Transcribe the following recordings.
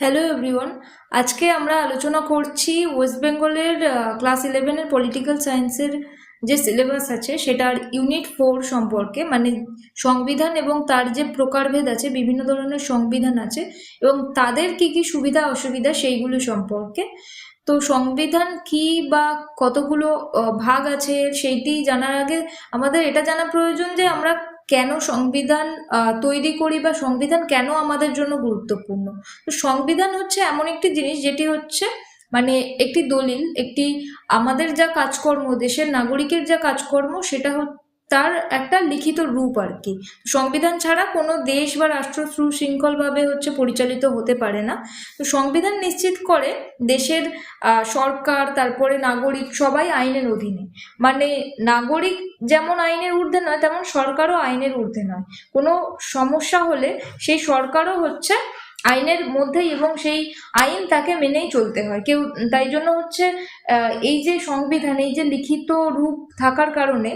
Hello everyone আজকে আমরা আলোচনা করছি ওয়েস্ট বেঙ্গলের ক্লাস ইলেভেনের পলিটিক্যাল সায়েন্সের যে সিলেবাস আছে, সেটার ইউনিট ফোর সম্পর্কে মানে সংবিধান এবং তার যে প্রকারভেদ আছে, বিভিন্ন ধরনের সংবিধান আছে, এবং তাদের কি কি সুবিধা, অসুবিধা, সেইগুলো সম্পর্কে। তো সংবিধান কি বা কতগুলো ভাগ আছে, সেইটি জানার আগে আমাদের এটা জানা প্রয়োজন যে আমরা কেন সংবিধান তৈরি করি বা সংবিধান কেন আমাদের জন্য গুরুত্বপূর্ণ? তো সংবিধান হচ্ছে এমন একটি জিনিস যেটি হচ্ছে মানে একটি দলিল, একটি আমাদের যা কাজকর্ম, দেশের নাগরিকের যা কাজকর্ম, সেটা তার একটা লিখিত রূপ আর কি। সংবিধান ছাড়া কোনো দেশ বা রাষ্ট্র সুশৃঙ্খলভাবে হচ্ছে পরিচালিত হতে পারে না। তো সংবিধান নিশ্চিত করে দেশের সরকার, তারপরে নাগরিক সবাই আইনের অধীনে। মানে নাগরিক যেমন আইনের ঊর্ধ্বে নয়, তেমন সরকারও আইনের ঊর্ধ্বে নয়। কোনো সমস্যা হলে সেই সরকারও হচ্ছে আইনের মধ্যেই এবং সেই আইন তাকে মেনেই চলতে হয়। কেউ, তাই জন্য হচ্ছে এই যে সংবিধান, এই যে লিখিত রূপ থাকার কারণে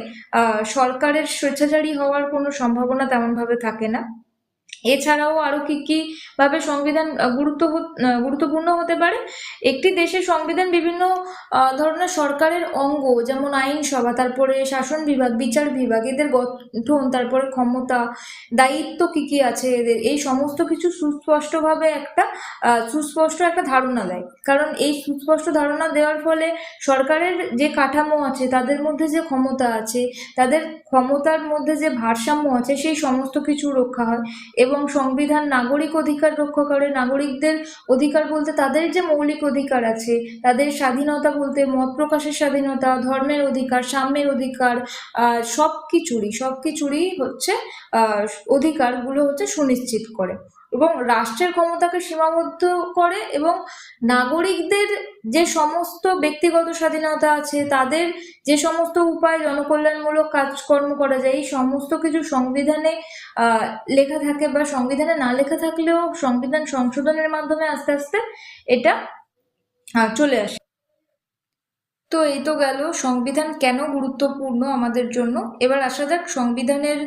সরকারের স্বেচ্ছাচারী হওয়ার কোনো সম্ভাবনা তেমনভাবে থাকে না। এছাড়াও আরও কি কি ভাবে সংবিধান গুরুত্ব গুরুত্বপূর্ণ হতে পারে? একটি দেশের সংবিধান বিভিন্ন ধরনের সরকারের অঙ্গ, যেমন আইনসভা, তারপরে শাসন বিভাগ, বিচার বিভাগ, এদের গঠন, তারপরে ক্ষমতা, দায়িত্ব কি কি আছে এদের, এই সমস্ত কিছু সুস্পষ্টভাবে একটা সুস্পষ্ট একটা ধারণা দেয়। কারণ এই সুস্পষ্ট ধারণা দেওয়ার ফলে সরকারের যে কাঠামো আছে, তাদের মধ্যে যে ক্ষমতা আছে, তাদের ক্ষমতার মধ্যে যে ভারসাম্য আছে, সেই সমস্ত কিছু রক্ষা হয়। এবং সংবিধান নাগরিক অধিকার রক্ষা করে, নাগরিকদের অধিকার বলতে তাদের যে মৌলিক অধিকার আছে, তাদের স্বাধীনতা বলতে মত প্রকাশের স্বাধীনতা, ধর্মের অধিকার, সাম্যের অধিকার সব কিছুরই সব কিছুরই হচ্ছে অধিকারগুলো হচ্ছে সুনিশ্চিত করে। এবং রাষ্ট্রের ক্ষমতাকে সীমাবদ্ধ করে এবং নাগরিকদের যে সমস্ত ব্যক্তিগত স্বাধীনতা আছে, তাদের যে সমস্ত উপায় জনকল্যাণমূলক কাজকর্ম করা যায়, এই সমস্ত কিছু সংবিধানে লেখা থাকে বা সংবিধানে না লেখা থাকলেও সংবিধান সংশোধনের মাধ্যমে আস্তে আস্তে এটা চলে আসে। তো এই তো গেল, সংবিধান কেন গুরুত্বপূর্ণ আমাদের জন্য? এবার আসা যাক সংবিধানের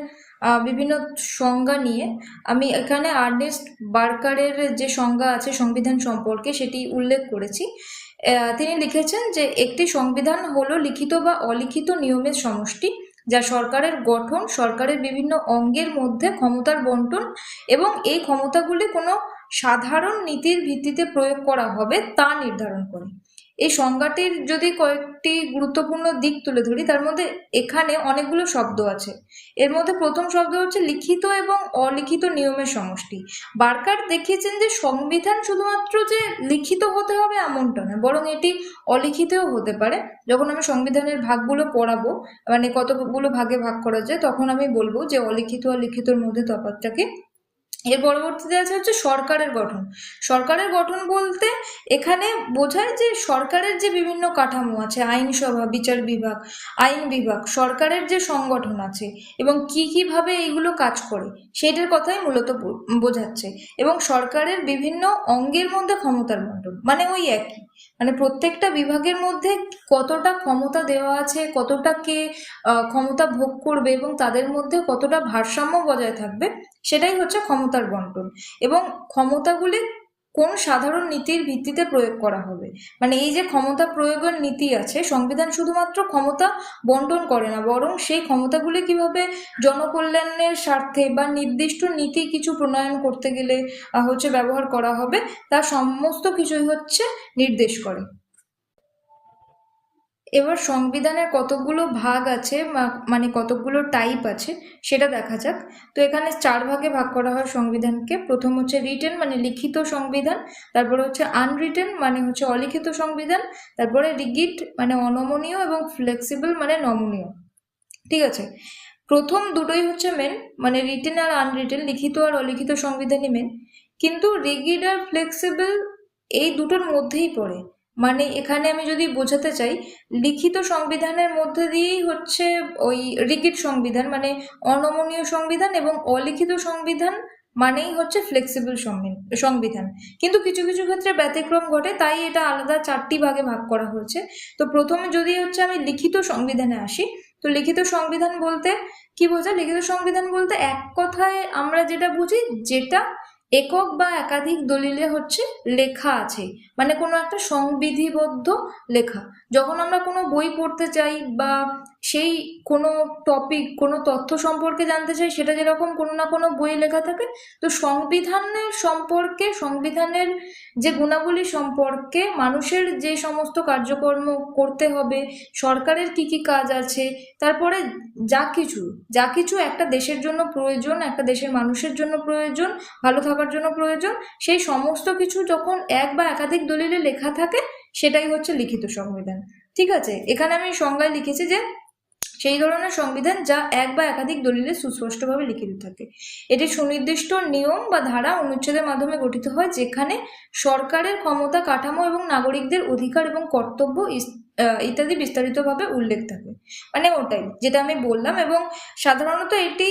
বিভিন্ন সংজ্ঞা নিয়ে আমি এখানে আর্নেস্ট বার্কারের যে সংজ্ঞা আছে সংবিধান সম্পর্কে সেটি উল্লেখ করেছি। তিনি লিখেছেন যে একটি সংবিধান হলো লিখিত বা অলিখিত নিয়মের সমষ্টি যা সরকারের গঠন, সরকারের বিভিন্ন অঙ্গের মধ্যে ক্ষমতার বন্টন এবং এই ক্ষমতাগুলি কোনো সাধারণ নীতির ভিত্তিতে প্রয়োগ করা হবে তা নির্ধারণ করে। এই সংজ্ঞাটির যদি কয়েকটি গুরুত্বপূর্ণ দিক তুলে ধরি, তার মধ্যে এখানে অনেকগুলো শব্দ আছে। এর মধ্যে প্রথম শব্দ হচ্ছে লিখিত এবং অলিখিত নিয়মের সমষ্টি। বার্কার দেখিয়েছেন যে সংবিধান শুধুমাত্র যে লিখিত হতে হবে এমনটা নয়, বরং এটি অলিখিতও হতে পারে। যখন আমি সংবিধানের ভাগগুলো পড়াবো মানে কতগুলো ভাগে ভাগ করা যায়, তখন আমি বলব যে অলিখিত আর লিখিতর মধ্যে তফাৎটা কি এর পরবর্তীতে আছে হচ্ছে সরকারের গঠন। সরকারের গঠন বলতে এখানে বোঝায় যে সরকারের যে বিভিন্ন কাঠামো আছে, আইনসভা, বিচার বিভাগ, আইন বিভাগ, সরকারের যে সংগঠন আছে এবং কি কীভাবে এইগুলো কাজ করে সেটার কথাই মূলত বোঝাচ্ছে। এবং সরকারের বিভিন্ন অঙ্গের মধ্যে ক্ষমতার বন্টন মানে ওই একই। মানে প্রত্যেকটা বিভাগের মধ্যে কতটা ক্ষমতা দেওয়া আছে, কতটা কে ক্ষমতা ভোগ করবে এবং তাদের মধ্যে কতটা ভারসাম্য বজায় থাকবে, সেটাই হচ্ছে ক্ষমতার বন্টন। এবং ক্ষমতাগুলি কোন সাধারণ নীতির ভিত্তিতে প্রয়োগ করা হবে? মানে এই যে ক্ষমতা প্রয়োগের নীতি আছে, সংবিধান শুধুমাত্র ক্ষমতা বন্টন করে না, বরং সেই ক্ষমতাগুলি কীভাবে জনকল্যাণের স্বার্থে বা নির্দিষ্ট নীতি কিছু প্রণয়ন করতে গেলে হচ্ছে ব্যবহার করা হবে তার সমস্ত কিছুই হচ্ছে নির্দেশ করে। এবার সংবিধানের কতগুলো ভাগ আছে মানে কতগুলো টাইপ আছে, সেটা দেখা যাক। তো এখানে চার ভাগে ভাগ করা হয় সংবিধানকে। প্রথম হচ্ছে রিটেন মানে লিখিত সংবিধান। তারপরে হচ্ছে আনরিটেন মানে হচ্ছে অলিখিত সংবিধান। তারপরে রিগিট মানে অনমনীয় এবং ফ্লেক্সিবল মানে নমনীয়। ঠিক আছে? প্রথম দুটোই হচ্ছে মেন মানে রিটেন আর আনরিটেন লিখিত আর অলিখিত সংবিধানই মেন কিন্তু রিগিড আর ফ্লেক্সিবল এই দুটোর মধ্যেই পড়ে। মানে এখানে আমি যদি বোঝাতে চাই, লিখিত সংবিধানের মধ্যে দিয়েই হচ্ছে ওই রিগিড সংবিধান মানে অনমনীয় সংবিধান এবং অলিখিত সংবিধান মানেই হচ্ছে ফ্লেক্সিবল সংবিধান। কিন্তু কিছু কিছু ক্ষেত্রে ব্যতিক্রম ঘটে, তাই এটা আলাদা চারটি ভাগে ভাগ করা হয়েছে। তো প্রথমে যদি হচ্ছে আমি লিখিত সংবিধানে আসি, তো লিখিত সংবিধান বলতে কি বোঝায়? লিখিত সংবিধান বলতে এক কথায় আমরা যেটা বুঝি, যেটা একক বা একাধিক দলিলে হচ্ছে লেখা আছে। মানে কোনো একটা সংবিধিবদ্ধ লেখা। যখন আমরা কোনো বই পড়তে চাই বা সেই কোনো টপিক কোনো তথ্য সম্পর্কে জানতে চাই, সেটা যেরকম কোনো না কোনো বইয়ে লেখা থাকে, তো সংবিধানের সম্পর্কে, সংবিধানের যে গুণাবলী সম্পর্কে মানুষের যে সমস্ত কার্যকর্ম করতে হবে, সরকারের কি কি কাজ আছে, তারপরে যা কিছু যা কিছু একটা দেশের জন্য প্রয়োজন, একটা দেশের মানুষের জন্য প্রয়োজন, ভালো থাকার জন্য প্রয়োজন, সেই সমস্ত কিছু যখন এক বা একাধিক দলিলে লেখা থাকে, সেটাই হচ্ছে লিখিত সংবিধান। ঠিক আছে? এখানে আমি সংজ্ঞায় লিখেছি যে, সেই ধরনের সংবিধান যা এক বা একাধিক দলিলে সুস্পষ্টভাবে লিখিত থাকে। এটি সুনির্দিষ্ট নিয়ম বা ধারা অনুচ্ছেদের মাধ্যমে গঠিত হয়, যেখানে সরকারের ক্ষমতা, কাঠামো এবং নাগরিকদের অধিকার এবং কর্তব্য ইত্যাদি বিস্তারিতভাবে উল্লেখ থাকে। মানে ওটাই, যেটা আমি বললাম এবং সাধারণত এটি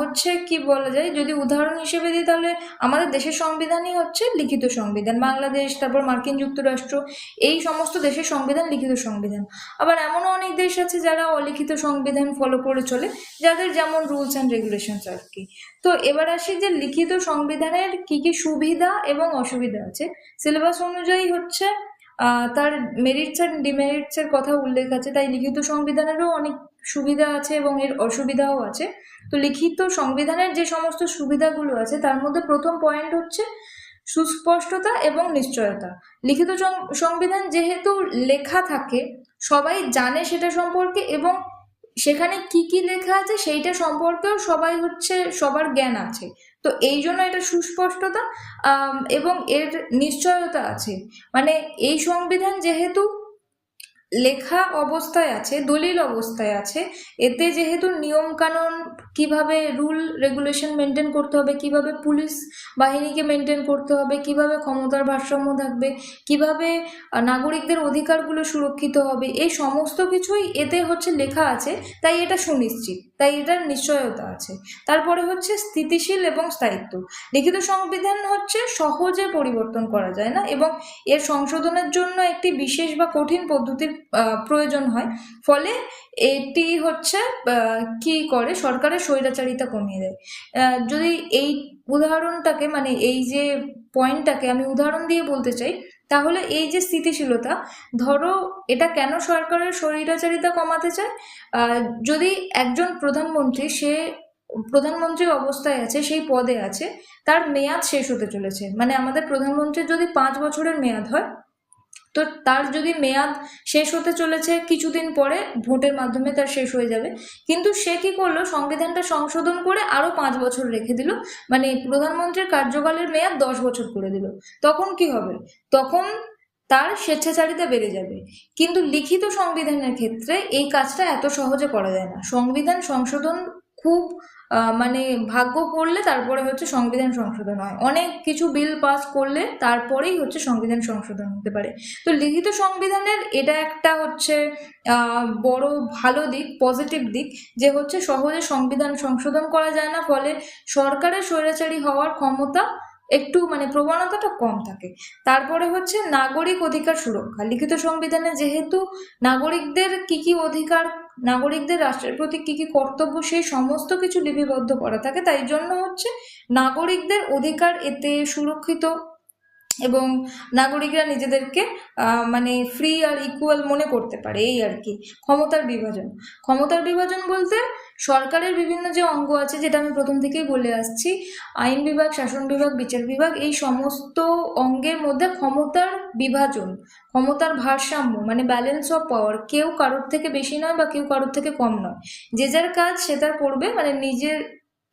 হচ্ছে কি বলা যায়, যদি উদাহরণ হিসেবে দিই তাহলে আমাদের দেশের সংবিধানই হচ্ছে লিখিত সংবিধান। বাংলাদেশ, তারপর মার্কিন যুক্তরাষ্ট্র, এই সমস্ত দেশের সংবিধান লিখিত সংবিধান। আবার এমনও অনেক দেশ আছে যারা অলিখিত সংবিধান ফলো করে চলে, যাদের যেমন রুলস অ্যান্ড রেগুলেশনস আর কি। তো এবার আসি যে লিখিত সংবিধানের কি কি সুবিধা এবং অসুবিধা আছে। সিলেবাস অনুযায়ী হচ্ছে তার মেরিটস অ্যান্ড ডিমেরিটস এর কথা উল্লেখ আছে, তাই লিখিত সংবিধানেরও অনেক সুবিধা আছে এবং এর অসুবিধাও আছে। তো লিখিত সংবিধানের যে সমস্ত সুবিধাগুলো আছে, তার মধ্যে প্রথম পয়েন্ট হচ্ছে সুস্পষ্টতা এবং নিশ্চয়তা। লিখিত সংবিধান যেহেতু লেখা থাকে, সবাই জানে সেটা সম্পর্কে এবং সেখানে কি কি লেখা আছে, সেইটা সম্পর্কেও সবাই হচ্ছে, সবার জ্ঞান আছে। তো এই জন্য এটা সুস্পষ্টতা এবং এর নিশ্চয়তা আছে। মানে এই সংবিধান যেহেতু লেখা অবস্থায় আছে, দলিল অবস্থায় আছে, এতে যেহেতু নিয়ম কানুন কীভাবে রুল রেগুলেশন মেনটেন করতে হবে, কীভাবে পুলিশ বাহিনীকে মেনটেন করতে হবে, কীভাবে ক্ষমতার ভারসাম্য থাকবে, কীভাবে নাগরিকদের অধিকারগুলো সুরক্ষিত হবে, এই সমস্ত কিছুই এতে হচ্ছে লেখা আছে, তাই এটা সুনিশ্চিত, তাই এটার নিশ্চয়তা আছে। তারপরে হচ্ছে স্থিতিশীল এবং স্থায়িত্ব। লিখিত সংবিধান হচ্ছে সহজে পরিবর্তন করা যায় না এবং এর সংশোধনের জন্য একটি বিশেষ বা কঠিন পদ্ধতির প্রয়োজন হয়। ফলে এটি হচ্ছে কি করে? সরকারের স্বৈরাচারিতা কমিয়ে দেয়। যদি এই উদাহরণটাকে মানে এই যে পয়েন্টটাকে আমি উদাহরণ দিয়ে বলতে চাই, তাহলে এই যে স্থিতিশীলতা, ধরো এটা কেন সরকারের স্বৈরাচারিতা কমাতে চায়? যদি একজন প্রধানমন্ত্রী, সে প্রধানমন্ত্রী অবস্থায় আছে, সেই পদে আছে, তার মেয়াদ শেষ হতে চলেছে। মানে আমাদের প্রধানমন্ত্রীর যদি পাঁচ বছরের মেয়াদ হয় তো তার যদি মেয়াদ শেষ হতে চলেছে কিছুদিন পরে, ভোটের মাধ্যমে তার শেষ হয়ে যাবে। কিন্তু সে কি করল? সংবিধানটা সংশোধন করে আরও পাঁচ বছর রেখে দিল। মানে প্রধানমন্ত্রীর কার্যকালের মেয়াদ দশ বছর করে দিল। তখন কি হবে? তখন তার স্বেচ্ছাচারিতা বেড়ে যাবে। কিন্তু লিখিত সংবিধানের ক্ষেত্রে এই কাজটা এত সহজে করা যায় না। সংবিধান সংশোধন খুব মানে ভাগ্য করলে তারপরে হচ্ছে সংবিধান সংশোধন হয়। অনেক কিছু বিল পাস করলে তারপরেই হচ্ছে সংবিধান সংশোধন হতে পারে। তো লিখিত সংবিধানের এটা একটা হচ্ছে বড় ভালো দিক পজিটিভ দিক যে হচ্ছে সহজে সংবিধান সংশোধন করা যায় না, ফলে সরকারের স্বৈরাচারী হওয়ার ক্ষমতা একটু মানে প্রবণতাটা কম থাকে। তারপরে হচ্ছে নাগরিক অধিকার সুরক্ষা। লিখিত সংবিধানে যেহেতু নাগরিকদের কি কি অধিকার নাগরিকদের রাষ্ট্রের প্রতি কি কি কর্তব্য, সেই সমস্ত কিছু লিপিবদ্ধ করা থাকে। তাই জন্য হচ্ছে নাগরিকদের অধিকার এতে সুরক্ষিত এবং নাগরিকরা নিজেদেরকে মানে ফ্রি আর ইকুয়াল মনে করতে পারে, এই আর কি, ক্ষমতার বিভাজন। ক্ষমতার বিভাজন বলতে সরকারের বিভিন্ন যে অঙ্গ আছে, যেটা আমি প্রথম থেকেই বলে আসছি, আইন বিভাগ, শাসন বিভাগ, বিচার বিভাগ, এই সমস্ত অঙ্গের মধ্যে ক্ষমতার বিভাজন, ক্ষমতার ভারসাম্য মানে ব্যালেন্স অফ পাওয়ার কেউ কারোর থেকে বেশি নয় বা কেউ কারোর থেকে কম নয়। যে যার কাজ সে তার করবে মানে নিজের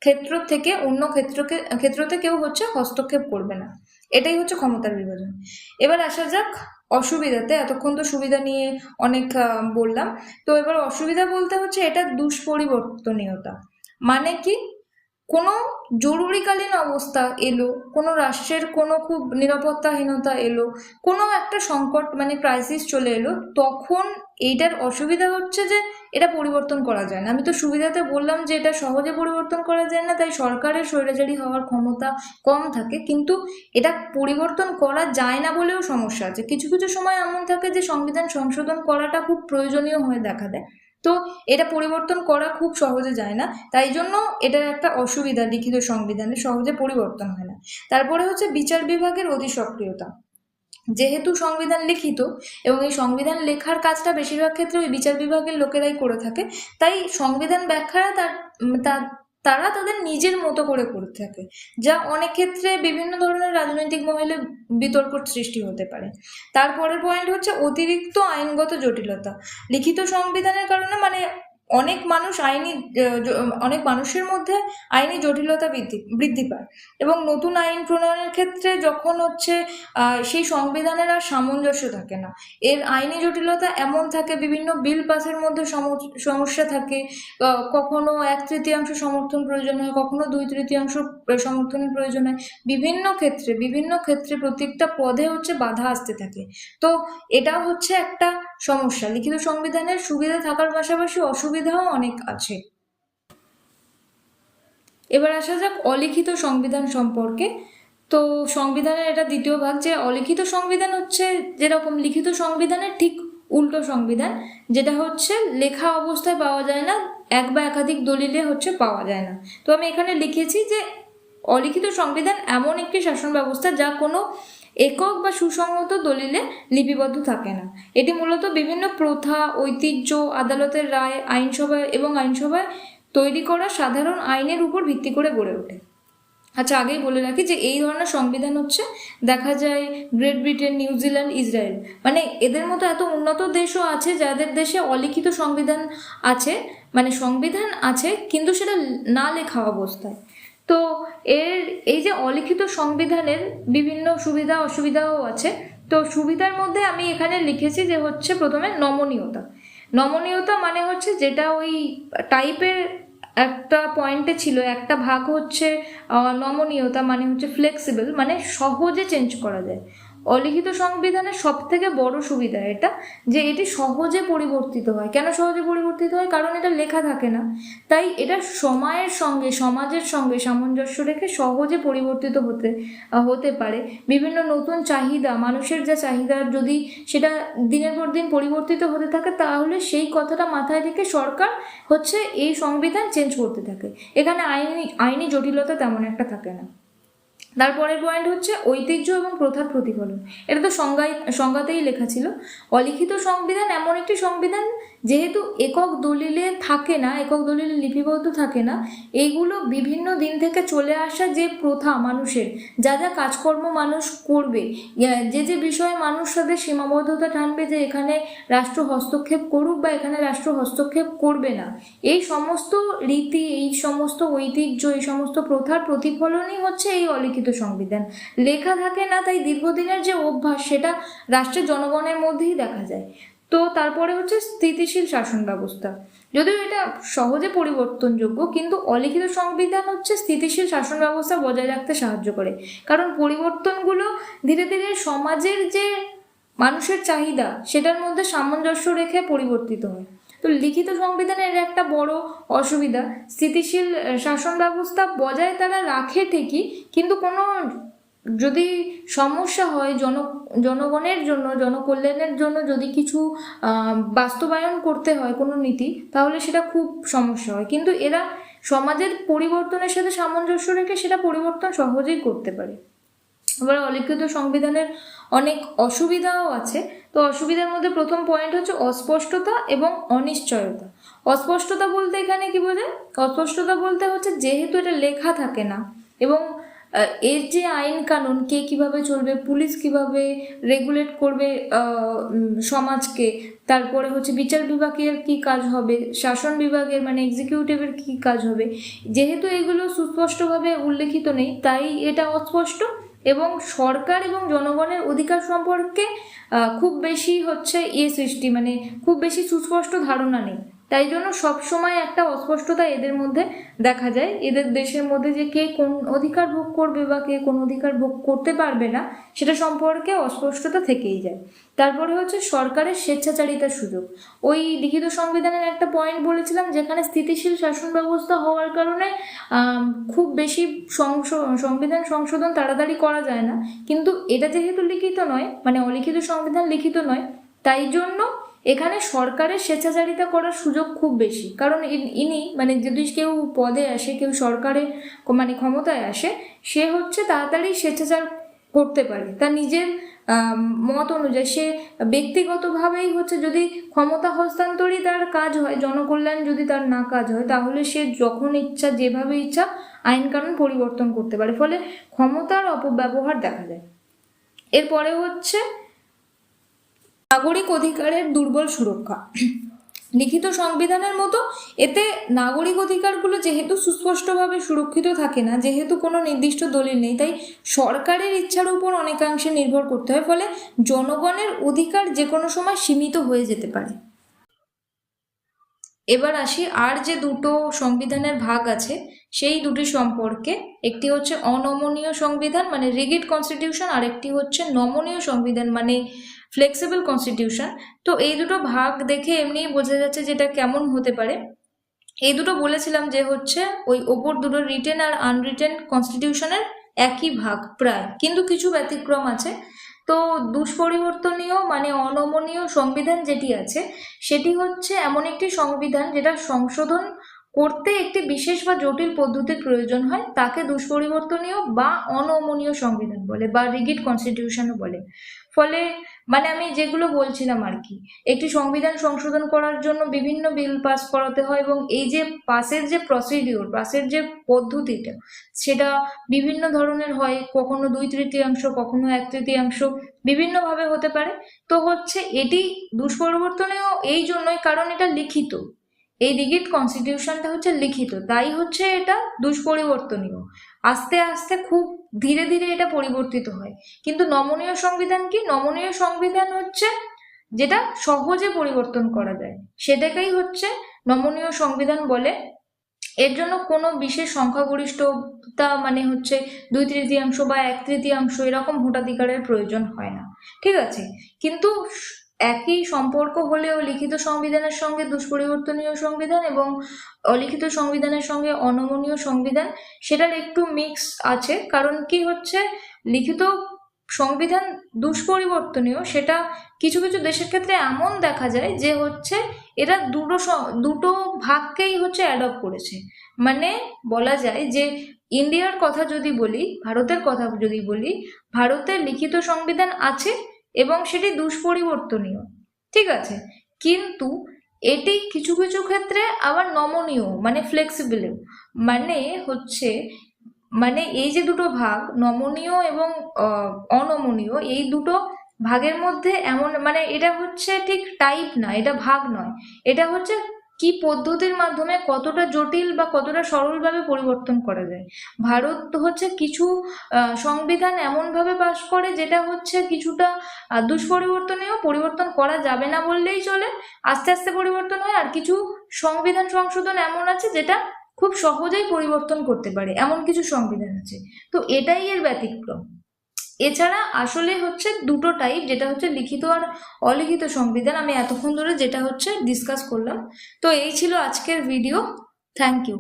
ক্ষেত্র থেকে অন্য ক্ষেত্রকে, ক্ষেত্রতে কেউ হচ্ছে হস্তক্ষেপ করবে না। এটাই হচ্ছে ক্ষমতার বিভাজন। এবার আসা যাক অসুবিধাতে, এতক্ষণ তো সুবিধা নিয়ে অনেক বললাম। তো এবার অসুবিধা বলতে হচ্ছে এটা দুষ্পরিবর্তনীয়তা। মানে কি? কোনো জরুরিকালীন অবস্থা এলো, কোনো রাষ্ট্রের কোনো খুব নিরাপত্তাহীনতা এলো, কোনো একটা সংকট মানে ক্রাইসিস চলে এলো, তখন এইটার অসুবিধা হচ্ছে যে এটা পরিবর্তন করা যায় না। আমি তো সুবিধাতে বললাম যে এটা সহজে পরিবর্তন করা যায় না, তাই সরকারের স্বৈরাচারী হওয়ার ক্ষমতা কম থাকে। কিন্তু এটা পরিবর্তন করা যায় না বলেও সমস্যা আছে। কিছু কিছু সময় এমন থাকে যে সংবিধান সংশোধন করাটা খুব প্রয়োজনীয় হয়ে দেখা দেয়। তো এটা পরিবর্তন করা খুব সহজে যায় না, তাই জন্য এটার একটা অসুবিধা লিখিত সংবিধানে সহজে পরিবর্তন হয় না। তারপরে হচ্ছে বিচার বিভাগের অতি সক্রিয়তা। যেহেতু সংবিধান লিখিত এবং এই সংবিধান লেখার কাজটা বেশিরভাগ ক্ষেত্রে ওই বিচার বিভাগের লোকেরাই করে থাকে তাই সংবিধান ব্যাখ্যারা তার উম, তা- তারা তাদের নিজের মতো করে করে থাকে যা অনেক ক্ষেত্রে বিভিন্ন ধরনের রাজনৈতিক মহলে বিতর্ক সৃষ্টি হতে পারে। তারপরের পয়েন্ট হচ্ছে অতিরিক্ত আইনগত জটিলতা। লিখিত সংবিধানের কারণে মানে অনেক মানুষ আইনি অনেক মানুষের মধ্যে আইনি জটিলতা বৃদ্ধি বৃদ্ধি পায়। এবং নতুন আইন প্রণয়নের ক্ষেত্রে যখন হচ্ছে সেই সংবিধানের আর সামঞ্জস্য থাকে না। এর আইনি জটিলতা এমন থাকে, বিভিন্ন বিল পাসের মধ্যে সম- সমস্যা থাকে। কখনো এক তৃতীয়াংশ সমর্থন প্রয়োজন হয়, কখনো দুই তৃতীয়াংশ সমর্থনের প্রয়োজন হয়। বিভিন্ন ক্ষেত্রে বিভিন্ন ক্ষেত্রে প্রত্যেকটা পদে হচ্ছে বাধা আসতে থাকে। তো এটাও হচ্ছে একটা সমস্যা। লিখিত সংবিধানের সুবিধা থাকার পাশাপাশি অসুবিধাও অনেক আছে। এবার আসা যাক অলিখিত সংবিধান সম্পর্কে। তো সংবিধানের এটা দ্বিতীয় ভাগ যে অলিখিত সংবিধান হচ্ছে যেরকম লিখিত সংবিধানের ঠিক উল্টো সংবিধান, যেটা হচ্ছে লেখা অবস্থায় পাওয়া যায় না, এক বা একাধিক দলিলে হচ্ছে পাওয়া যায় না। তো আমি এখানে লিখেছি যে অলিখিত সংবিধান এমন একটি শাসন ব্যবস্থা যা কোনো একক বা সুসংহত দলিলে লিপিবদ্ধ থাকে না। এটি মূলত বিভিন্ন প্রথা, ঐতিহ্য, আদালতের রায় আইনসভায় এবং আইনসভায় তৈরি করা সাধারণ আইনের উপর ভিত্তি করে গড়ে ওঠে। আচ্ছা আগেই বলে রাখি যে এই ধরনের সংবিধান হচ্ছে, দেখা যায় গ্রেট ব্রিটেন নিউজিল্যান্ড ইসরায়েল। মানে এদের মতো এত উন্নত দেশও আছে যাদের দেশে অলিখিত সংবিধান আছে মানে সংবিধান আছে, কিন্তু সেটা না লেখা অবস্থায়। তো এর, এই যে অলিখিত সংবিধানের বিভিন্ন সুবিধা অসুবিধাও আছে, তো সুবিধার মধ্যে আমি এখানে লিখেছি যে হচ্ছে প্রথমে নমনীয়তা। নমনীয়তা মানে হচ্ছে যেটা ওই টাইপের একটা পয়েন্টে ছিল, একটা ভাগ হচ্ছে নমনীয়তা মানে হচ্ছে ফ্লেক্সিবল মানে সহজে চেঞ্জ করা যায়। অলিখিত সংবিধানের সব থেকে বড় সুবিধা এটা যে এটি সহজে পরিবর্তিত হয়। কেন সহজে পরিবর্তিত হয়? কারণ এটা লেখা থাকে না। তাই এটা সময়ের সঙ্গে, সমাজের সঙ্গে সামঞ্জস্য রেখে সহজে পরিবর্তিত হতে হতে পারে। বিভিন্ন নতুন চাহিদা, মানুষের যা চাহিদা যদি সেটা দিনের পর দিন পরিবর্তিত হতে থাকে, তাহলে সেই কথাটা মাথায় রেখে সরকার হচ্ছে এই সংবিধান চেঞ্জ করতে থাকে। এখানে আইনি আইনি জটিলতা তেমন একটা থাকে না। তারপরের পয়েন্ট হচ্ছে ঐতিহ্য এবং প্রথার প্রতিফলন। এটা তো সংজ্ঞায় সংজ্ঞাতেই লেখা ছিল। অলিখিত সংবিধান এমন একটি সংবিধান যেহেতু একক দলিলে থাকে না, একক দলিলে লিপিবদ্ধ থাকে না এইগুলো বিভিন্ন দিন থেকে চলে আসা যে প্রথা মানুষের, যা যা কাজকর্ম মানুষ করবে যে যে বিষয়ে মানুষ তাদের সীমাবদ্ধতা টানবে যে এখানে রাষ্ট্র হস্তক্ষেপ করুক বা এখানে রাষ্ট্র হস্তক্ষেপ করবে না, এই সমস্ত রীতি, এই সমস্ত ঐতিহ্য, এই সমস্ত প্রথার প্রতিফলনই হচ্ছে এই অলিখিত সংবিধান। লেখা থাকে না তাই দীর্ঘদিনের যে অভ্যাস সেটা রাষ্ট্রের জনগণের মধ্যেই দেখা যায়। তো তারপরে হচ্ছে স্থিতিশীল শাসন ব্যবস্থা। যদিও এটা সহজে পরিবর্তনযোগ্য, কিন্তু অলিখিত সংবিধান হচ্ছে স্থিতিশীল শাসন ব্যবস্থা বজায় রাখতে সাহায্য করে। কারণ পরিবর্তনগুলো ধীরে ধীরে সমাজের যে মানুষের চাহিদা, সেটার মধ্যে সামঞ্জস্য রেখে পরিবর্তিত হয়। তো লিখিত সংবিধানের একটা বড় অসুবিধা, স্থিতিশীল শাসন ব্যবস্থা বজায় তারা রাখে ঠিকই, কিন্তু কোনো যদি সমস্যা হয়, জন, জনগণের জন্য, জনকল্যাণের জন্য যদি কিছু বাস্তবায়ন করতে হয় কোনো নীতি, তাহলে সেটা খুব সমস্যা হয়। কিন্তু এরা সমাজের পরিবর্তনের সাথে সামঞ্জস্য রেখে সেটা পরিবর্তন সহজেই করতে পারে। এবার অলিখিত সংবিধানের অনেক অসুবিধাও আছে। তো অসুবিধার মধ্যে প্রথম পয়েন্ট হচ্ছে অস্পষ্টতা এবং অনিশ্চয়তা। অস্পষ্টতা বলতে এখানে কি বোঝায়? অস্পষ্টতা বলতে হচ্ছে যেহেতু এটা লেখা থাকে না এবং এর যে আইন কানুন, কে কীভাবে চলবে, পুলিশ কীভাবে রেগুলেট করবে সমাজকে, তারপরে হচ্ছে বিচার বিভাগের কি কাজ হবে, শাসন বিভাগের মানে এক্সিকিউটিভের কি কাজ হবে, যেহেতু এগুলো সুস্পষ্টভাবে উল্লেখিত নেই, তাই এটা অস্পষ্ট এবং সরকার এবং জনগণের অধিকার সম্পর্কে খুব বেশি হচ্ছে ইয়ে সৃষ্টি মানে খুব বেশি সুস্পষ্ট ধারণা নেই। তাই জন্য সবসময় একটা অস্পষ্টতা এদের মধ্যে দেখা যায়। এদের দেশের মধ্যে যে কে কোন অধিকার ভোগ করবে বা কে কোন অধিকার ভোগ করতে পারবে না, সেটা সম্পর্কে অস্পষ্টতা থেকেই যায়। তারপরে হচ্ছে সরকারের স্বেচ্ছাচারিতার সুযোগ। ওই লিখিত সংবিধানের একটা পয়েন্ট বলেছিলাম, যেখানে স্থিতিশীল শাসন ব্যবস্থা হওয়ার কারণে খুব বেশি সংবিধান সংশোধন তাড়াতাড়ি করা যায় না। কিন্তু এটা যেহেতু লিখিত নয় মানে অলিখিত সংবিধান লিখিত নয়, তাই জন্য এখানে সরকারের স্বেচ্ছাচারিতা করার সুযোগ খুব বেশি। কারণ ইন- মানে যদি কেউ পদে আসে, কেউ সরকারে মানে ক্ষমতায় আসে, সে হচ্ছে তাড়াতাড়ি স্বেচ্ছাচার করতে পারে। তার নিজের মত অনুযায়ী, সে ব্যক্তিগতভাবেই হচ্ছে যদি ক্ষমতা হস্তান্তরই তার কাজ হয়, জনকল্যাণ যদি তার না কাজ হয়, তাহলে সে যখন ইচ্ছা, যেভাবে ইচ্ছা আইন কানুন পরিবর্তন করতে পারে। ফলে ক্ষমতার অপব্যবহার দেখা যায়। এরপরে হচ্ছে নাগরিক অধিকারের দুর্বল সুরক্ষা। লিখিত সংবিধানের মতো এতে নাগরিক অধিকারগুলো যেহেতু সুস্পষ্টভাবে সুরক্ষিত থাকে না, যেহেতু কোনো নির্দিষ্ট দলিল নেই, তাই সরকারের ইচ্ছার উপর অনেকাংশে নির্ভর করতে হয়, ফলে জনগণের অধিকার যে কোনো সময় সীমিত হয়ে যেতে পারে। এবার আসি, আর যে দুটো সংবিধানের ভাগ আছে, সেই দুটি সম্পর্কে। একটি হচ্ছে অনমনীয় সংবিধান মানে রিগিড কনস্টিটিউশন আর একটি হচ্ছে নমনীয় সংবিধান মানে ফ্লেক্সিবল কনস্টিটিউশন তো এই দুটো ভাগ দেখে এমনিই বোঝা যাচ্ছে যেটা কেমন হতে পারে। এই দুটো বলেছিলাম যে হচ্ছে ওই ওপর দুটো রিটেন আর আনরিটেন কনস্টিটিউশনের একই ভাগ প্রায়। কিন্তু কিছু ব্যতিক্রম আছে। তো দুষ্পরিবর্তনীয় মানে অনমনীয় সংবিধান যেটি আছে, সেটি হচ্ছে এমন একটি সংবিধান যেটা সংশোধন করতে একটি বিশেষ বা জটিল পদ্ধতির প্রয়োজন হয়, তাকে দুষ্পরিবর্তনীয় বা অনমনীয় সংবিধান বলে বা রিগিড কনস্টিটিউশনও বলে। ফলে মানে আমি যেগুলো বলছিলাম আর কি, একটি সংবিধান সংশোধন করার জন্য বিভিন্ন বিল পাস করাতে হয় এবং এই যে পাসের যে প্রসিডিওর পাসের যে পদ্ধতিটা, সেটা বিভিন্ন ধরনের হয়, কখনো দুই তৃতীয়াংশ, কখনো এক তৃতীয়াংশ, বিভিন্নভাবে হতে পারে। তো হচ্ছে এটি দুষ্পরিবর্তনীয় এই জন্যই কারণ এটা লিখিত। এই রিগিড কনস্টিটিউশনটা হচ্ছে লিখিত, তাই হচ্ছে এটা দুষ্পরিবর্তনীয়। আস্তে আস্তে খুব ধীরে ধীরে এটা পরিবর্তিত হয়। কিন্তু নমনীয় সংবিধান কি? নমনীয় সংবিধান হচ্ছে যেটা সহজে পরিবর্তন করা যায়। সেটাকেই হচ্ছে নমনীয় সংবিধান বলে। এর জন্য কোনো বিশেষ সংখ্যাগরিষ্ঠতা মানে হচ্ছে দুই তৃতীয়াংশ বা এক তৃতীয়াংশ এরকম ভোটাধিকারের প্রয়োজন হয় না। ঠিক আছে? কিন্তু একই সম্পর্ক হলেও লিখিত সংবিধানের সঙ্গে দুষ্পরিবর্তনীয় সংবিধান এবং অলিখিত সংবিধানের সঙ্গে অনমনীয় সংবিধান, সেটার একটু মিক্স আছে। কারণ কি হচ্ছে? লিখিত সংবিধান দুষ্পরিবর্তনীয়, সেটা কিছু কিছু দেশের ক্ষেত্রে এমন দেখা যায় যে হচ্ছে এরা দুটো দুটো ভাগকেই হচ্ছে অ্যাডপ্ট করেছে। মানে বলা যায় যে ইন্ডিয়ার কথা যদি বলি, ভারতের কথা যদি বলি ভারতের লিখিত সংবিধান আছে এবং সেটি দুষ্পরিবর্তনীয়। ঠিক আছে? কিন্তু এটি কিছু কিছু ক্ষেত্রে আবার নমনীয় মানে ফ্লেক্সিবল মানে হচ্ছে মানে এই যে দুটো ভাগ, নমনীয় এবং অনমনীয়, এই দুটো ভাগের মধ্যে এমন মানে এটা হচ্ছে ঠিক টাইপ না, এটা ভাগ নয়। এটা হচ্ছে কি পদ্ধতির মাধ্যমে কতটা জটিল বা কতটা সরলভাবে পরিবর্তন করা যায়? ভারত হচ্ছে কিছু সংবিধান এমনভাবে পাশ করে যেটা হচ্ছে কিছুটা দুষ্পরিবর্তনেও পরিবর্তন করা যাবে না বললেই চলে, আস্তে আস্তে পরিবর্তন হয় আর কিছু সংবিধান সংশোধন এমন আছে যেটা খুব সহজেই পরিবর্তন করতে পারে, এমন কিছু সংবিধান আছে। তো এটাই এর ব্যতিক্রম। এছাড়া আসলে হচ্ছে দুটো টাইপ যেটা হচ্ছে লিখিত আর অলিখিত সংবিধান। আমি এতক্ষণ ধরে যেটা হচ্ছে ডিসকাস করলাম। তো এই ছিল আজকের ভিডিও থ্যাংক ইউ